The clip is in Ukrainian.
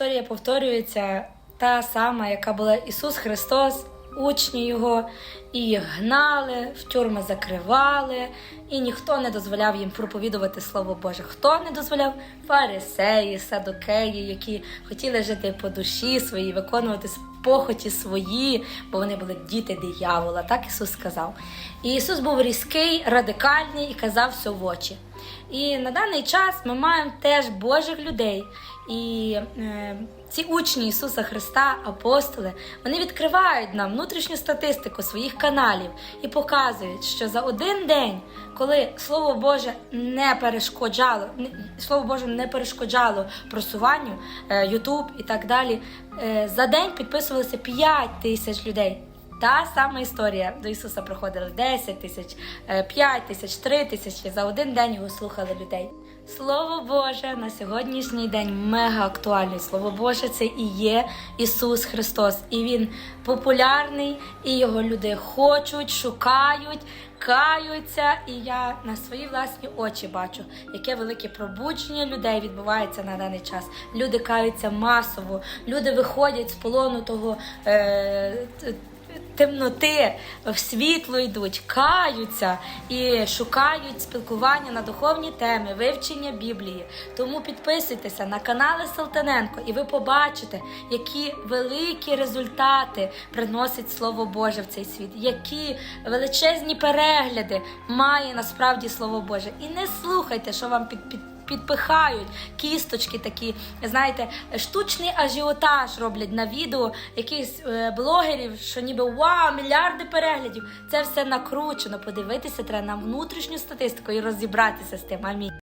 історія повторюється та сама, яка була Ісус Христос, учні Його, і їх гнали, в тюрми закривали, і ніхто не дозволяв їм проповідувати Слово Боже. Хто не дозволяв? Фарисеї, садокеї, які хотіли жити по душі своїй, виконувати похоті свої, бо вони були діти диявола, так Ісус сказав. І Ісус був різкий, радикальний і казав все в очі. І на даний час ми маємо теж Божих людей. І е, ці учні Ісуса Христа, апостоли, вони відкривають нам внутрішню статистику своїх каналів і показують, що за один день, коли Слово Боже не перешкоджало, не- Слово Боже не перешкоджало просуванню, Ютуб і так далі, е, за день підписувалося 5 тисяч людей. Та сама історія до Ісуса приходили 10 тисяч, е, 5 тисяч, 3 тисячі. За один день його слухали людей. Слово Боже на сьогоднішній день мега актуальне. Слово Боже, це і є Ісус Христос. І Він популярний, і його люди хочуть, шукають, каються. І я на свої власні очі бачу, яке велике пробудження людей відбувається на даний час. Люди каються масово, люди виходять з полону того. Е, темноти в світло йдуть, каються і шукають спілкування на духовні теми, вивчення Біблії. Тому підписуйтеся на канали Салтаненко, і ви побачите, які великі результати приносить Слово Боже в цей світ, які величезні перегляди має насправді Слово Боже. І не слухайте, що вам під, під підпихають кісточки такі. Знаєте, штучний ажіотаж роблять на відео якихось е, блогерів, що ніби вау, мільярди переглядів. Це все накручено. Подивитися треба на внутрішню статистику і розібратися з тим. Амінь.